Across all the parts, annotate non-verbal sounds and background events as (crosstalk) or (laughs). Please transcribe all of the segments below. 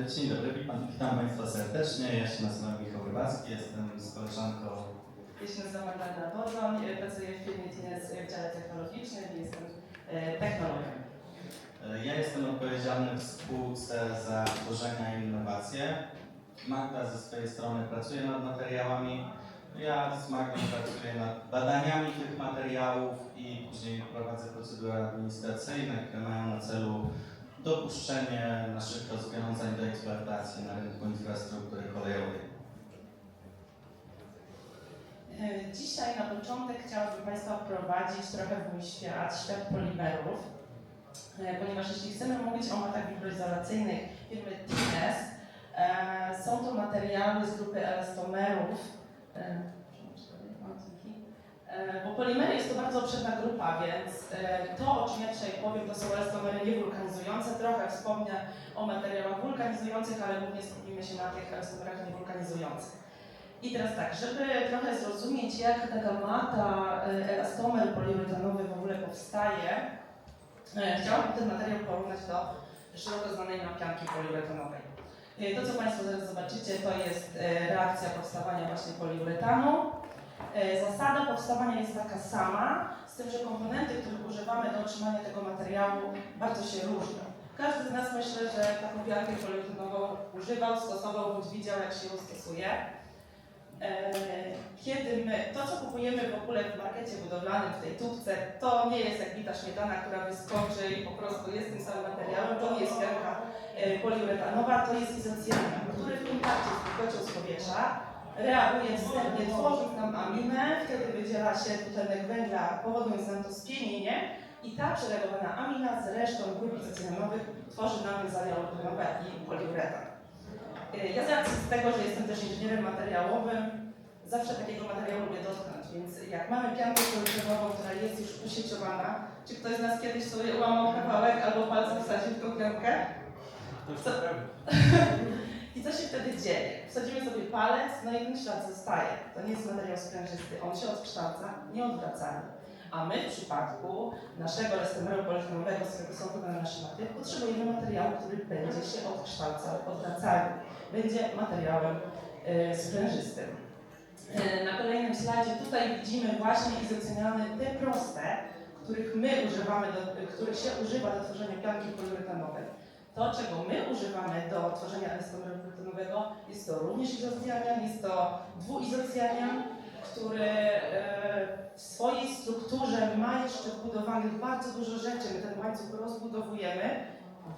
E, Dzień dobry, witam, witam Państwa serdecznie. Ja się nazywam Michał Rybacki, jestem z koleżanką. Ja się nazywam Magdalena e, pracuję w firmie TNS w dziale technologicznym i jestem e, technologiem. Ja jestem odpowiedzialny w spółce za tworzenia i innowacje. Magda ze swojej strony pracuje nad materiałami. Ja z Magdą pracuję nad badaniami tych materiałów i później prowadzę procedury administracyjne, które mają na celu dopuszczenie naszych rozwiązań do eksploatacji na rynku infrastruktury kolejowej. E, Dzisiaj na początek chciałabym Państwa wprowadzić trochę w mój świat, świat polimerów, E, ponieważ jeśli chcemy mówić o matach mikroizolacyjnych firmy TNS, e, są to materiały z grupy elastomerów, e, o, dzięki. E, bo polimery jest to bardzo obszerna grupa, więc e, to, o czym ja dzisiaj powiem, to są elastomery niewulkanizujące. Trochę wspomnę o materiałach wulkanizujących, ale głównie skupimy się na tych elastomerach niewulkanizujących. I teraz tak, żeby trochę zrozumieć, jak taka mata, e, elastomer poliuretanowy w ogóle powstaje, e, chciałabym ten materiał porównać do szeroko znanej nam pianki poliuretanowej. E, To, co Państwo zaraz zobaczycie, to jest e, reakcja powstawania właśnie poliuretanu. E, Zasada powstawania jest taka sama, z tym, że komponenty, których używamy do otrzymania tego materiału, bardzo się różnią. Każdy z nas myślę, że taką piankę poliuretanową używał, stosował bądź widział, jak się ją stosuje. E, Kiedy my, to co kupujemy w ogóle w markecie budowlanym, w tej tubce, to nie jest jak bita śmietana, która wyskoczy i po prostu jest tym samym materiałem, to nie jest pianka e, poliuretanowa, to jest izocjanin, który w kontakcie z z powietrza reaguje wstępnie, tworząc nam aminę, wtedy wydziela się dwutlenek węgla, powodując nam to spienienie i ta przereagowana amina z resztą grup izocjanowych tworzy nam zaleoprenowe i poliuretan. Y, Ja z racji z tego, że jestem też inżynierem materiałowym, zawsze takiego materiału lubię dotknąć, więc jak mamy piankę poliuretanową, która jest już usieciowana, czy ktoś z nas kiedyś sobie łamał kawałek albo palcem wsadził w tą piankę? Co? (laughs) I co się wtedy dzieje? Wsadzimy sobie palec, no i ten ślad zostaje. To nie jest materiał sprężysty, on się odkształca nieodwracalnie. A my w przypadku naszego elastomeru poliuretanowego, z którego są wykonane nasze maty, potrzebujemy materiału, który będzie się odkształcał odwracalnie. Będzie materiałem y, sprężystym. Y, na kolejnym slajdzie tutaj widzimy właśnie izocjaniany te proste, których my używamy, do, których się używa do tworzenia pianki poliuretanowej. To, czego my używamy do tworzenia poliuretanowego, jest to również izocjanian, jest to dwuizocjanian, który e, w swojej strukturze ma jeszcze wbudowanych bardzo dużo rzeczy. My ten łańcuch rozbudowujemy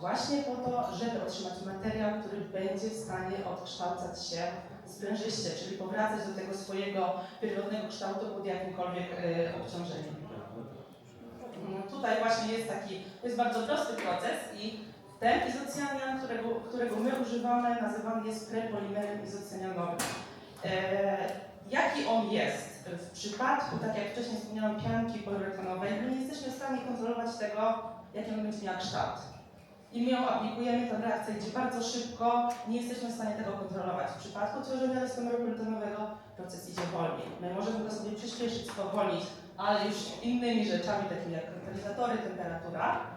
właśnie po to, żeby otrzymać materiał, który będzie w stanie odkształcać się sprężyście, czyli powracać do tego swojego pierwotnego kształtu pod jakimkolwiek e, obciążeniem. Mm, Tutaj właśnie jest taki, to jest bardzo prosty proces i ten izocjanian, którego, którego my używamy, nazywany jest prepolimerem izocjanianowym. E, jaki on jest? W przypadku, tak jak wcześniej wspomniałam, pianki poliuretanowej, my nie jesteśmy w stanie kontrolować tego, jaki on będzie miał kształt. I my ją aplikujemy, ta reakcja idzie bardzo szybko, nie jesteśmy w stanie tego kontrolować. W przypadku tworzenia elastomeru poliuretanowego proces idzie wolniej. My możemy go sobie przyspieszyć, spowolnić, ale już innymi rzeczami, takimi jak katalizatory, temperatura.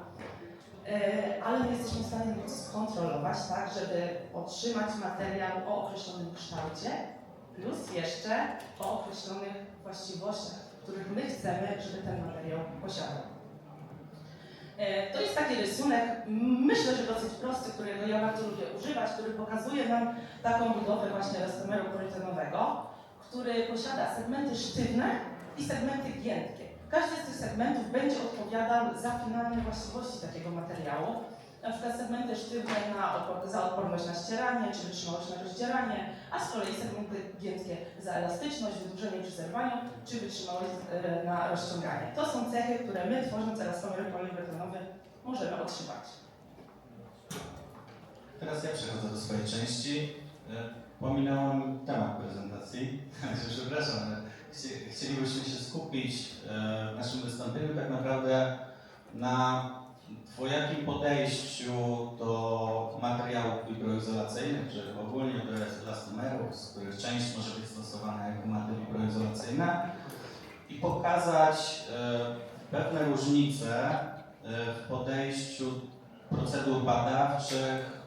E, ale my jesteśmy w stanie proces kontrolować, tak, żeby otrzymać materiał o określonym kształcie, plus jeszcze o określonych właściwościach, których my chcemy, żeby ten materiał posiadał. E, To jest taki rysunek, myślę, że dosyć prosty, którego ja bardzo lubię używać, który pokazuje nam taką budowę właśnie elastomeru poliuretanowego, który posiada segmenty sztywne i segmenty giętkie. Każdy z tych segmentów będzie odpowiadał za finalne właściwości takiego materiału. Na przykład segmenty sztywne na opor- za odporność na ścieranie czy wytrzymałość na rozdzieranie, a z kolei segmenty giętkie za elastyczność, wydłużenie przy zerwaniu czy wytrzymałość e, na rozciąganie. To są cechy, które my tworząc elastomer poliuretanowy możemy otrzymać. Teraz ja przechodzę do swojej części. E, Pominąłem temat prezentacji, także (laughs) przepraszam, ale chcielibyśmy się skupić e, w naszym wystąpieniu tak naprawdę na dwojakim podejściu do materiałów wibroizolacyjnych, czy ogólnie do elastomerów, z których część może być stosowana jako maty wibroizolacyjne i pokazać e, pewne różnice e, w podejściu procedur badawczych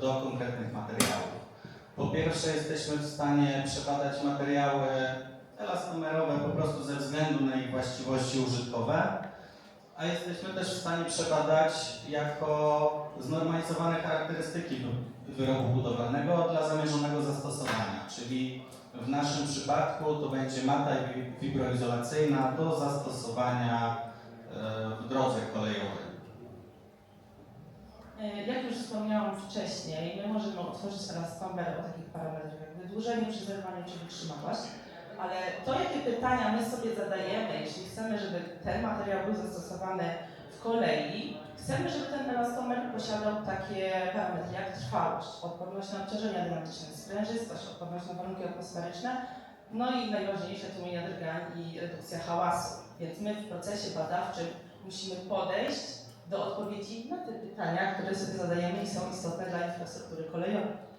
do konkretnych materiałów. Po pierwsze, jesteśmy w stanie przebadać materiały elastomerowe po prostu ze względu na ich właściwości użytkowe, a jesteśmy też w stanie przebadać jako znormalizowane charakterystyki wy- wyrobu budowlanego dla zamierzonego zastosowania, czyli w naszym przypadku to będzie mata wi- wibroizolacyjna do zastosowania e, w drodze kolejowej. Jak już wspomniałam wcześniej, my możemy otworzyć tabelę o takich parametrach jak wydłużenie, przezerwanie czy wytrzymałość, ale to jakie pytania my sobie zadajemy, jeśli chcemy, żeby ten materiał był zastosowany w kolei, chcemy, żeby ten elastomer posiadał takie parametry jak trwałość, odporność na obciążenia dynamiczne, sprężystość, odporność na warunki atmosferyczne, no i najważniejsze tłumienie drgań i redukcja hałasu. Więc my w procesie badawczym musimy podejść do odpowiedzi na te pytania, które sobie zadajemy i są istotne dla infrastruktury kolejowej.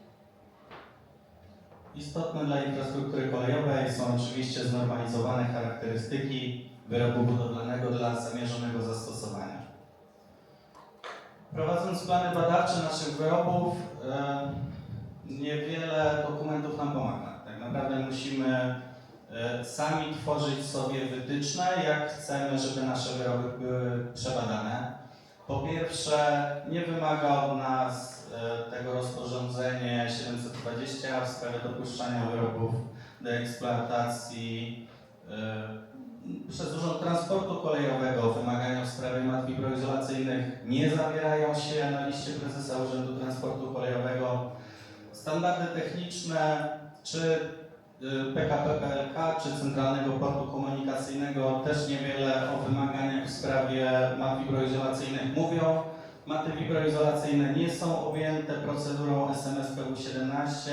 Istotne dla infrastruktury kolejowej są oczywiście znormalizowane charakterystyki wyrobu budowlanego dla zamierzonego zastosowania. Prowadząc plany badawcze naszych wyrobów, niewiele dokumentów nam pomaga. Tak naprawdę musimy e, sami tworzyć sobie wytyczne, jak chcemy, żeby nasze wyroby były przebadane. Po pierwsze, nie wymaga od nas tego rozporządzenie 720 w sprawie dopuszczania wyrobów do eksploatacji e, przez Urząd Transportu Kolejowego. Wymagania w sprawie mat wibroizolacyjnych nie zawierają się na liście prezesa Urzędu Transportu Kolejowego. Standardy techniczne czy y, PKP PLK czy Centralnego Portu Komunikacyjnego też niewiele o wymaganiach w sprawie mat wibroizolacyjnych mówią. Maty wibroizolacyjne nie są objęte procedurą SMS PU17,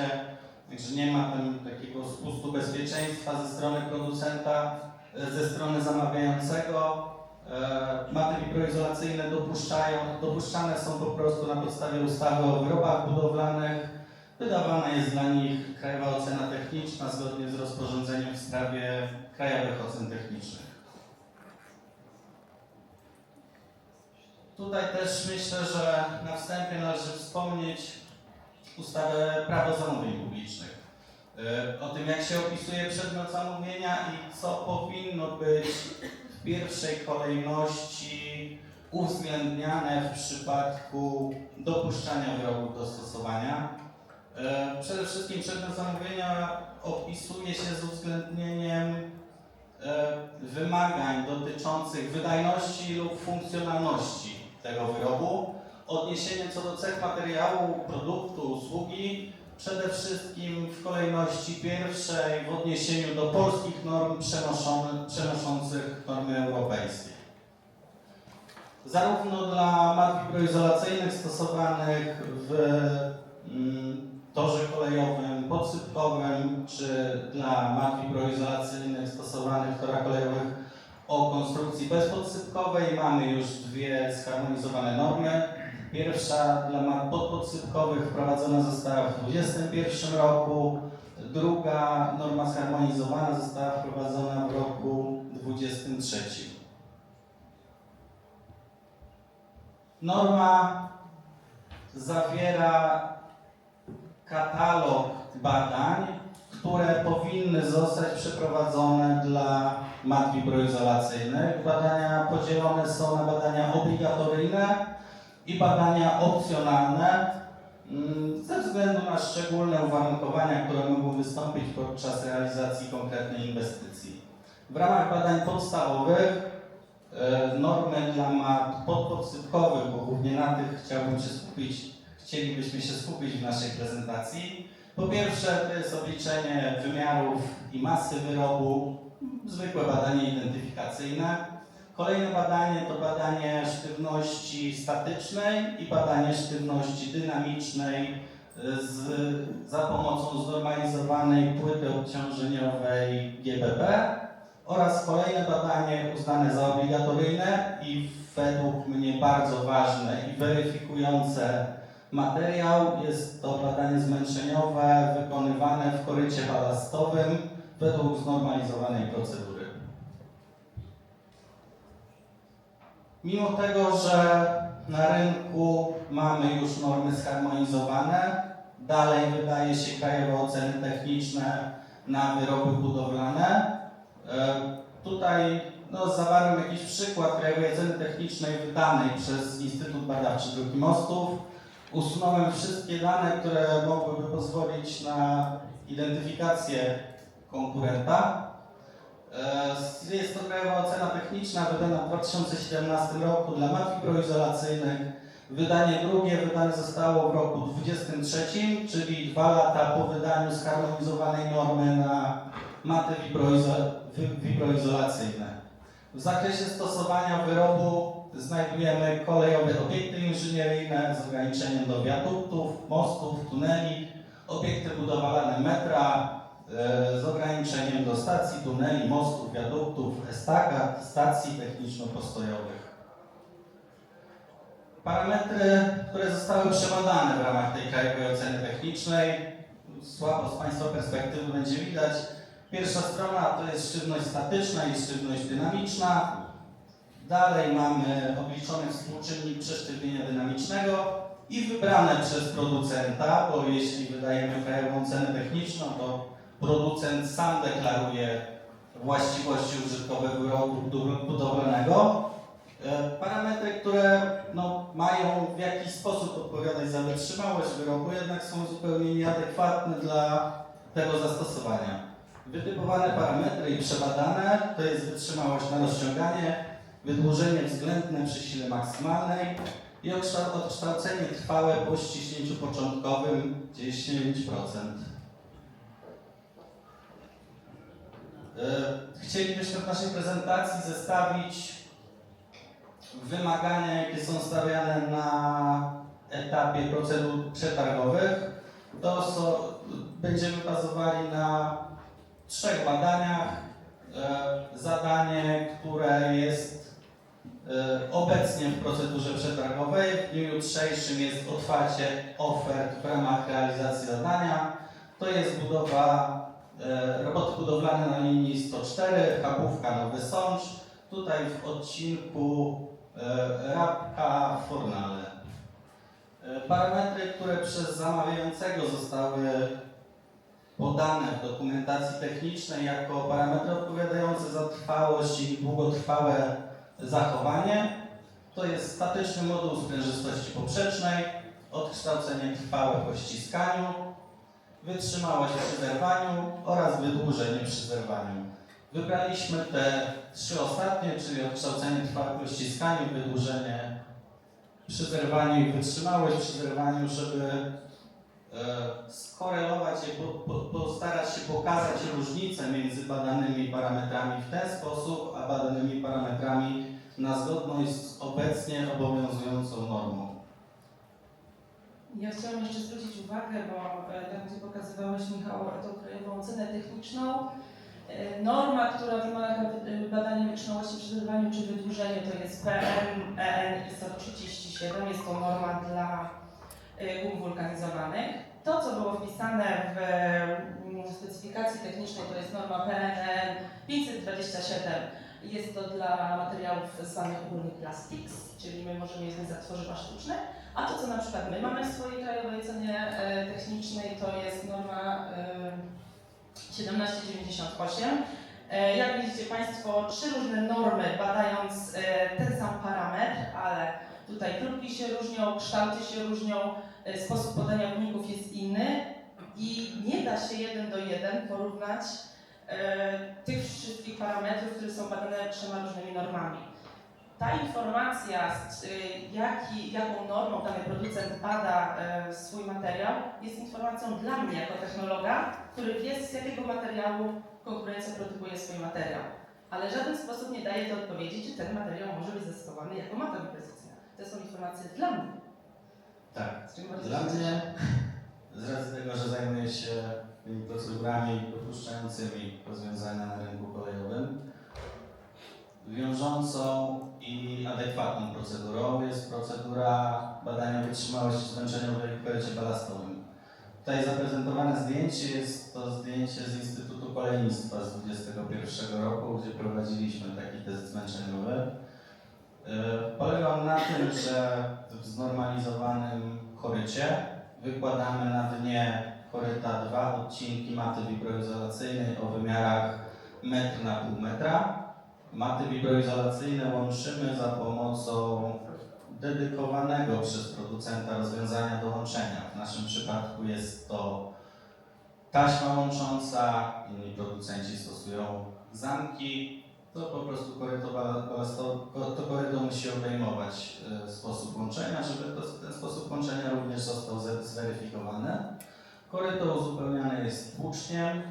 także nie ma tam takiego spustu bezpieczeństwa ze strony producenta, e, ze strony zamawiającego. E, Maty wibroizolacyjne dopuszczają, dopuszczane są po prostu na podstawie ustawy o wyrobach budowlanych. Wydawana jest dla nich krajowa ocena techniczna zgodnie z rozporządzeniem w sprawie krajowych ocen technicznych. Tutaj też myślę, że na wstępie należy wspomnieć ustawę Prawo zamówień publicznych. Yy, O tym, jak się opisuje przedmiot zamówienia i co powinno być w pierwszej kolejności uwzględniane w przypadku dopuszczania wyrobów do stosowania. E, Przede wszystkim przedmiot zamówienia opisuje się z uwzględnieniem e, wymagań dotyczących wydajności lub funkcjonalności tego wyrobu, odniesienie co do cech materiału, produktu, usługi, przede wszystkim w kolejności pierwszej w odniesieniu do polskich norm przenoszących normy europejskie. Zarówno dla mat wibroizolacyjnych stosowanych w mm, torze kolejowym, podsypkowym, czy dla mat wibroizolacyjnych stosowanych w torach kolejowych o konstrukcji bezpodsypkowej mamy już dwie zharmonizowane normy. Pierwsza dla mat podpodsypkowych wprowadzona została w 2021 roku, druga norma zharmonizowana została wprowadzona w roku 2023. Norma zawiera katalog badań, które powinny zostać przeprowadzone dla mat wibroizolacyjnych. Badania podzielone są na badania obligatoryjne i badania opcjonalne mm, ze względu na szczególne uwarunkowania, które mogą wystąpić podczas realizacji konkretnej inwestycji. W ramach badań podstawowych e, normy dla mat podpodsypkowych, bo głównie na tych chciałbym się skupić, chcielibyśmy się skupić w naszej prezentacji. Po pierwsze, to jest obliczenie wymiarów i masy wyrobu, zwykłe badanie identyfikacyjne. Kolejne badanie to badanie sztywności statycznej i badanie sztywności dynamicznej z, za pomocą znormalizowanej płyty obciążeniowej GBB oraz kolejne badanie uznane za obligatoryjne i według mnie bardzo ważne i weryfikujące materiał. Jest to badanie zmęczeniowe wykonywane w korycie balastowym według znormalizowanej procedury. Mimo tego, że na rynku mamy już normy zharmonizowane. Dalej wydaje się krajowe oceny techniczne na wyroby budowlane. E, Tutaj no, zawarłem jakiś przykład krajowej oceny technicznej wydanej przez Instytut Badawczy Dróg Mostów. Usunąłem wszystkie dane, które mogłyby pozwolić na identyfikację konkurenta. E, Jest to krajowa ocena techniczna wydana w 2017 roku dla mat fibroizolacyjnych. Wydanie drugie wydane zostało w roku 2023, czyli dwa lata po wydaniu zharmonizowanej normy na maty fibroizo- wi- fibroizolacyjne. W zakresie stosowania wyrobu znajdujemy kolejowe obiekty inżynieryjne z ograniczeniem do wiaduktów, mostów, tuneli, obiekty budowlane metra, e, z ograniczeniem do stacji, tuneli, mostów, wiaduktów, estakad, stacji techniczno-postojowych. Parametry, które zostały przebadane w ramach tej krajowej oceny technicznej, słabo z Państwa perspektywy będzie widać. Pierwsza strona to jest sztywność statyczna i sztywność dynamiczna. Dalej mamy obliczony współczynnik przesztywnienia dynamicznego i wybrane przez producenta, bo jeśli wydajemy krajową cenę techniczną, to producent sam deklaruje właściwości użytkowe budowlanego. E, Parametry, które no, mają w jakiś sposób odpowiadać za wytrzymałość wyrobu, jednak są zupełnie nieadekwatne dla tego zastosowania. Wytypowane parametry i przebadane to jest wytrzymałość na rozciąganie, wydłużenie względne przy sile maksymalnej i odkształ- odkształcenie trwałe po ściśnięciu początkowym 10%. E, Chcielibyśmy w naszej prezentacji zestawić wymagania, jakie są stawiane na etapie procedur przetargowych. To są, będziemy bazowali na trzech badaniach. E, Zadanie, które jest obecnie w procedurze przetargowej. W dniu jutrzejszym jest otwarcie ofert w ramach realizacji zadania. To jest budowa, e, roboty budowlane na linii 104, Chabówka Nowy Sącz. Tutaj w odcinku e, Rabka Fornale. E, Parametry, które przez zamawiającego zostały podane w dokumentacji technicznej jako parametry odpowiadające za trwałość i długotrwałe zachowanie. To jest statyczny moduł sprężystości poprzecznej, odkształcenie trwałe po ściskaniu, wytrzymałość przy zerwaniu oraz wydłużenie przy zerwaniu. Wybraliśmy te trzy ostatnie, czyli odkształcenie trwałe po ściskaniu, wydłużenie przy zerwaniu i wytrzymałość przy zerwaniu, żeby skorelować je, po, po, postarać się pokazać różnice między badanymi parametrami w ten sposób, a badanymi parametrami na zgodność z obecnie obowiązującą normą. Ja chciałam jeszcze zwrócić uwagę, bo e, tam gdzie pokazywałeś Michał tą krajową techniczną, e, norma, która wymaga e, badania wytrzymałości przy zerwaniu czy wydłużeniu to jest PM EN ISO 37, jest to norma dla e, gum wulkanizowanych. To, co było wpisane w mm, specyfikacji technicznej, to jest norma PNN 527. Jest to dla materiałów zwanych ogólnie plastics, czyli my możemy je za tworzywa sztuczne. A to, co na przykład my mamy w swojej krajowej cenie e, technicznej, to jest norma e, 1798. E, jak widzicie Państwo, trzy różne normy badając e, ten sam parametr, ale tutaj próbki się różnią, kształty się różnią, e, sposób podania wyników jest inny i nie da się jeden do jeden porównać e, tych wszystkich parametrów, które są badane trzema różnymi normami. Ta informacja, y, jaki, jaką normą dany producent bada swój materiał, jest informacją dla mnie jako technologa, który wie z jakiego materiału konkurencja produkuje swój materiał. Ale w żaden sposób nie daje to odpowiedzi, czy ten materiał może być zastosowany jako mata kompozycyjna. To są informacje dla mnie. Tak. Dla mnie, z racji tego, że zajmuję się tymi procedurami dopuszczającymi rozwiązania na rynku kolejowym, wiążącą i adekwatną procedurą jest procedura badania wytrzymałości zmęczeniowej w pelecie balastowym. Tutaj zaprezentowane zdjęcie jest to zdjęcie z Instytutu Kolejnictwa z 2021 roku, gdzie prowadziliśmy taki test zmęczeniowy. E, Polega on na tym, że w znormalizowanym korycie wykładamy na dnie koryta dwa odcinki maty wibroizolacyjnej o wymiarach metr na pół metra. Maty wibroizolacyjne łączymy za pomocą dedykowanego przez producenta rozwiązania do łączenia. W naszym przypadku jest to taśma łącząca, inni producenci stosują zamki. To po prostu koryto, to koryto musi obejmować e, sposób łączenia, żeby ten sposób łączenia również został zweryfikowany. Koryto uzupełniane jest tłuczniem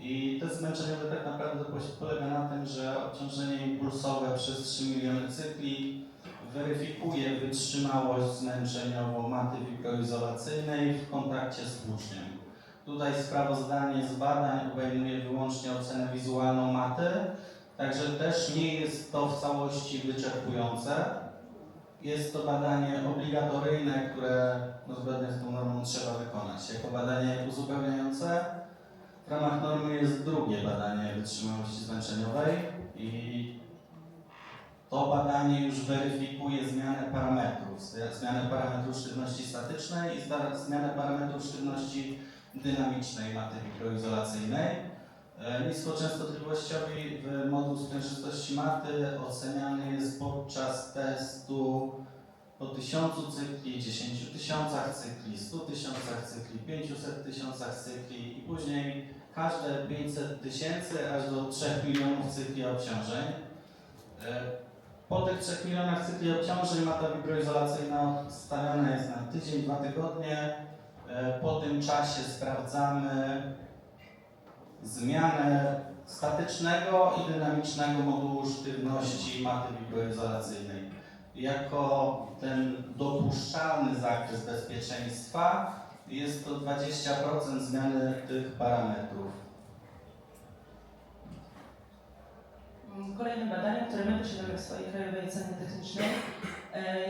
i test zmęczeniowy tak naprawdę po- polega na tym, że obciążenie impulsowe przez 3 miliony cykli weryfikuje wytrzymałość zmęczeniową maty wibroizolacyjnej w kontakcie z tłuczniem. Tutaj sprawozdanie z badań obejmuje wyłącznie ocenę wizualną maty, także też nie jest to w całości wyczerpujące. Jest to badanie obligatoryjne, które no, zgodnie z tą normą trzeba wykonać. Jako badanie uzupełniające w ramach normy jest drugie badanie wytrzymałości zmęczeniowej i to badanie już weryfikuje zmianę parametrów, zmi- zmianę parametrów sztywności statycznej i zmianę parametrów sztywności dynamicznej maty mikroizolacyjnej. E, Niskoczęstotliwościowy w moduł sprężystości maty oceniany jest podczas testu po 1000 cykli, 10 tysiącach cykli, 100 tysiącach cykli, 500 tysiącach cykli i później każde 500 tysięcy aż do 3 milionów cykli obciążeń. E, Po tych 3 milionach cykli obciążeń mata wibroizolacyjna stawiana jest na tydzień, dwa tygodnie. E, Po tym czasie sprawdzamy zmianę statycznego i dynamicznego modułu sztywności maty wibroizolacyjnej. Jako ten dopuszczalny zakres bezpieczeństwa jest to 20% zmiany tych parametrów. Kolejnym badaniem, które my posiadamy w swojej krajowej ocenie technicznej,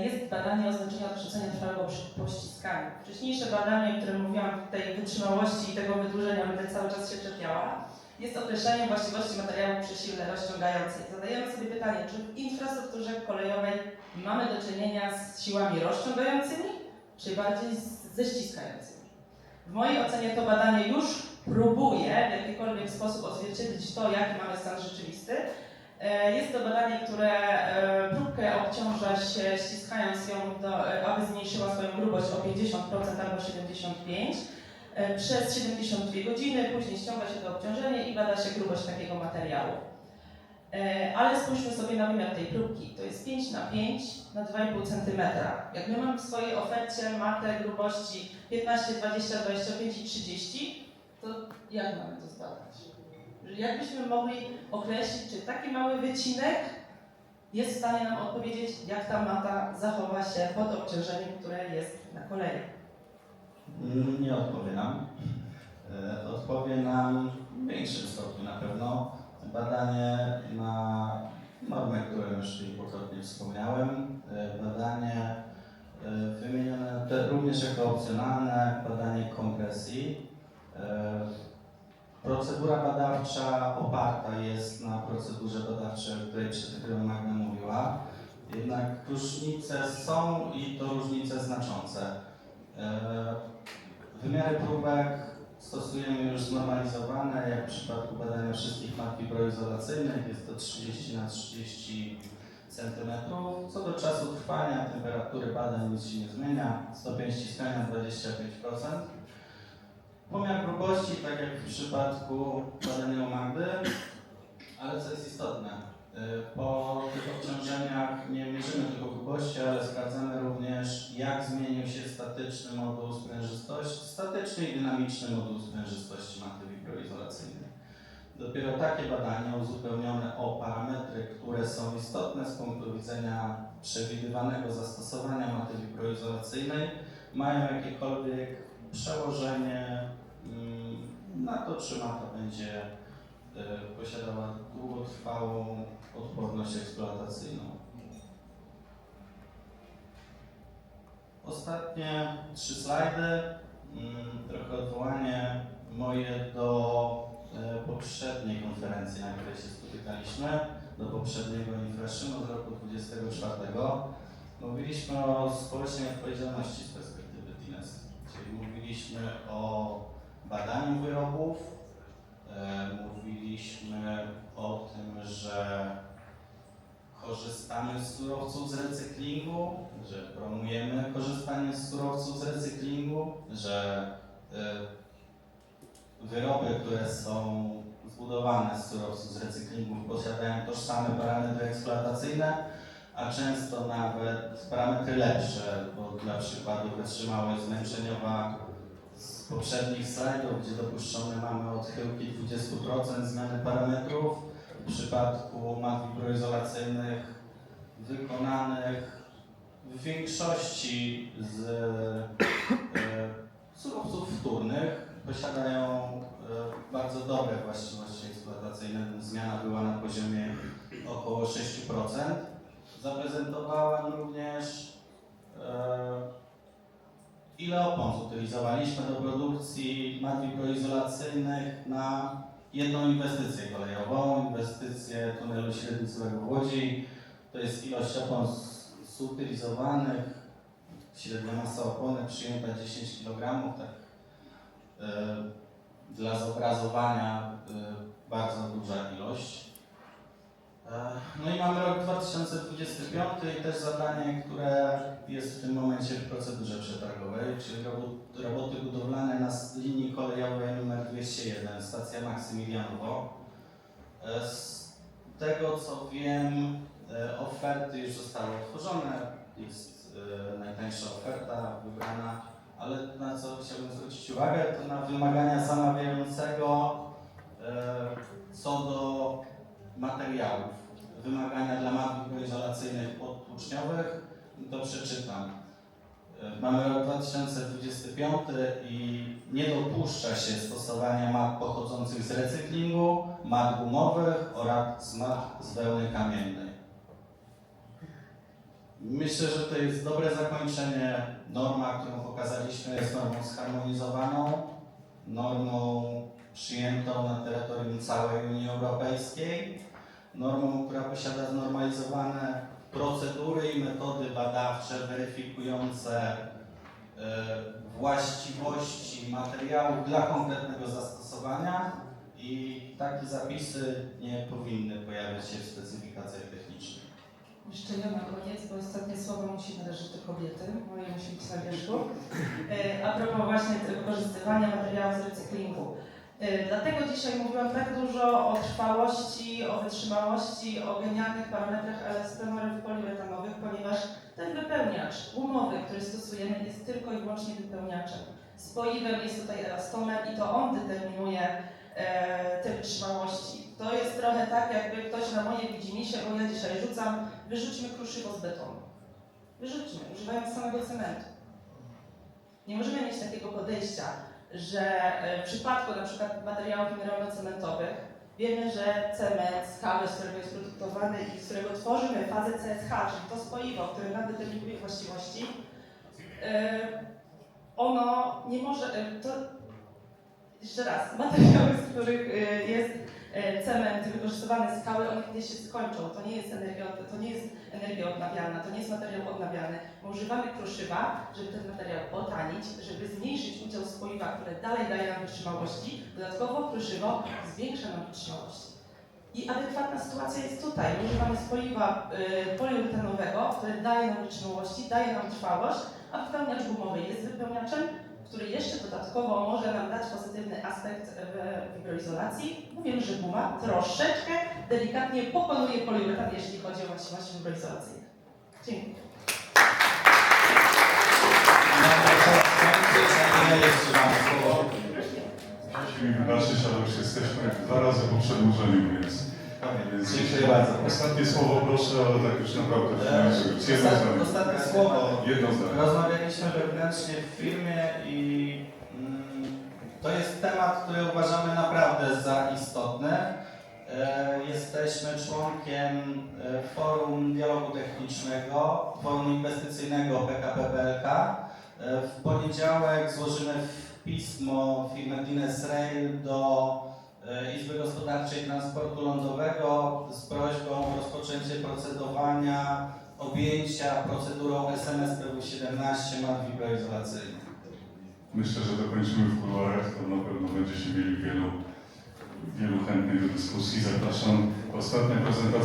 jest badanie oznaczenia odrzucenia trwałego przy pościskaniu. Wcześniejsze badanie, o którym mówiłam, tej wytrzymałości i tego wydłużenia, będę cały czas się czepiała, jest określeniem właściwości materiału przesilnej rozciągającej. Zadajemy sobie pytanie, czy w infrastrukturze kolejowej mamy do czynienia z siłami rozciągającymi, czy bardziej ze ściskającymi? W mojej ocenie to badanie już próbuje w jakikolwiek sposób odzwierciedlić to, jaki mamy stan rzeczywisty. E, Jest to badanie, które e, próbkę obciąża się ściskając ją, do, e, aby zmniejszyła swoją grubość o 50% albo 75% e, przez 72 godziny, później ściąga się to obciążenie i bada się grubość takiego materiału. Ale spójrzmy sobie na wymiar tej próbki. To jest 5 na 5 na 2,5 cm. Jak my mamy w swojej ofercie matę grubości 15, 20, 25 i 30, to jak mamy to zbadać? Jakbyśmy mogli określić, czy taki mały wycinek jest w stanie nam odpowiedzieć, jak ta mata zachowa się pod obciążeniem, które jest na kolei. Mm, Nie odpowie nam. E, Odpowie nam w większym stopniu na pewno badanie na normę, którą już kilkukrotnie wspomniałem. E, Badanie e, wymienione również jako opcjonalne, badanie kompresji. Procedura badawcza oparta jest na procedurze badawczej, o której przed chwilą Magda mówiła. Jednak różnice są i to różnice znaczące. E, Wymiary próbek stosujemy już znormalizowane, jak w przypadku badania wszystkich mat wibroizolacyjnych, jest to 30 na 30 cm. Co do czasu trwania, temperatury badań nic się nie zmienia, stopień ściskania 25%. Pomiar grubości, tak jak w przypadku badania Magdy, ale co jest istotne, y, po tych obciążeniach nie mierzymy tylko grubości, ale sprawdzamy również, jak zmienił się statyczny moduł sprężystości, statyczny i dynamiczny moduł sprężystości maty wibroizolacyjnej. Dopiero takie badania uzupełnione o parametry, które są istotne z punktu widzenia przewidywanego zastosowania maty wibroizolacyjnej, mają jakiekolwiek przełożenie na to, czy mata będzie e, posiadała długotrwałą odporność eksploatacyjną. Ostatnie trzy slajdy, mm, trochę odwołanie moje do e, poprzedniej konferencji, na której się spotykaliśmy, do poprzedniego Infraszymu z roku 2024, mówiliśmy o społecznej odpowiedzialności z perspektywy TINES. Czyli mówiliśmy o badaniu wyrobów, e, mówiliśmy o tym, że korzystamy z surowców z recyklingu, że promujemy korzystanie z surowców z recyklingu, że y, wyroby, które są zbudowane z surowców z recyklingu posiadają tożsame parametry eksploatacyjne, a często nawet parametry lepsze, bo dla przykładu wytrzymałość zmęczeniowa z poprzednich slajdów, gdzie dopuszczone mamy odchyłki 20% zmiany parametrów, w przypadku mat wibroizolacyjnych wykonanych w większości z e, surowców wtórnych posiadają e, bardzo dobre właściwości eksploatacyjne. Zmiana była na poziomie około 6%. Zaprezentowałem również e, ile opon zutylizowaliśmy do produkcji mat wibroizolacyjnych na jedną inwestycję kolejową, inwestycję tunelu średnicowego w Łodzi. To jest ilość opon zutylizowanych, średnia masa opony przyjęta 10 kg, tak e, dla zobrazowania e, bardzo duża ilość. E, No i mamy rok 2025 i też zadanie, które jest w tym momencie w procedurze przetargowej, czyli robot- roboty budowlane na linii kolejowej nr 201, stacja Maksymilianowo. E, Z tego co wiem, e, oferty już zostały otworzone, jest najtańsza oferta wybrana, ale na co chciałbym zwrócić uwagę, to na wymagania zamawiającego co do materiałów. Wymagania dla mat izolacyjnych podtłuczniowych, to przeczytam. Mamy rok 2025 i nie dopuszcza się stosowania mat pochodzących z recyklingu, mat gumowych oraz mat z wełny kamiennej. Myślę, że to jest dobre zakończenie. Norma, którą pokazaliśmy, jest normą zharmonizowaną, normą przyjętą na terytorium całej Unii Europejskiej, normą, która posiada znormalizowane procedury i metody badawcze weryfikujące e, właściwości materiałów dla konkretnego zastosowania i takie zapisy nie powinny pojawiać się w specyfikacjach technicznych. Jeszcze ja na koniec, bo ostatnie słowo musi należeć do kobiety, moje musi być na wierzchu. E, A propos właśnie wykorzystywania materiałów z recyklingu. E, Dlatego dzisiaj mówiłam tak dużo o trwałości, o wytrzymałości, o genialnych parametrach elastomerów poliuretanowych, ponieważ ten wypełniacz gumowy, który stosujemy, jest tylko i wyłącznie wypełniaczem. Spoiwem jest tutaj elastomer i to on determinuje e, te wytrzymałości. To jest trochę tak, jakby ktoś na moje widzimisię, bo ja dzisiaj rzucam, wyrzućmy kruszywo z betonu. Wyrzućmy, używając samego cementu. Nie możemy mieć takiego podejścia, że e, w przypadku na przykład materiałów mineralno-cementowych wiemy, że cement, skały, z którego jest produktowany i z którego tworzymy fazę CSH, czyli to spoiwo, które nam determinuje właściwości, e, ono nie może, e, to jeszcze raz, (laughs) materiały, z których jest cement, wykorzystywane skały, one kiedyś się skończą. To nie jest energia, to nie jest energia odnawialna, to nie jest materiał odnawialny. My używamy kruszywa, żeby ten materiał otanić, żeby zmniejszyć udział spoiwa, które dalej daje nam wytrzymałości. Dodatkowo kruszywo zwiększa nam wytrzymałość. I adekwatna sytuacja jest tutaj. My Używamy spoiwa y, poliuretanowego, które daje nam wytrzymałości, daje nam trwałość, a wypełniacz gumowy jest wypełniaczem, który jeszcze dodatkowo może nam dać pozytywny aspekt w wibroizolacji. Mówię, że guma troszeczkę delikatnie pokonuje poliuretan, jeśli chodzi o właściwości wibroizolacyjne. Dziękuję. mi wybaczyć, ale już jesteśmy dwa razy po przedłużeniu, więc, więc Dziękuję bardzo. Ostatnie słowo proszę, ale tak już naprawdę E, finalizując. Jedno zdanie. Ostatnie słowo. Jedno zdanie. Rozmawialiśmy wewnętrznie w firmie i mm, to jest temat, który uważamy naprawdę za istotny. E, Jesteśmy członkiem e, Forum Dialogu Technicznego, Forum Inwestycyjnego PKP PLK. E, W poniedziałek złożymy w pismo firmy Dines Rail do Izby Gospodarczej Transportu Lądowego z prośbą o rozpoczęcie procedowania objęcia procedurą SMS PW17 mat wibraizolacyjnych. Myślę, że dokończymy w kuluarach, to na pewno będzie się mieli wielu, wielu chętnych do dyskusji. Zapraszam. Ostatnia prezentacja.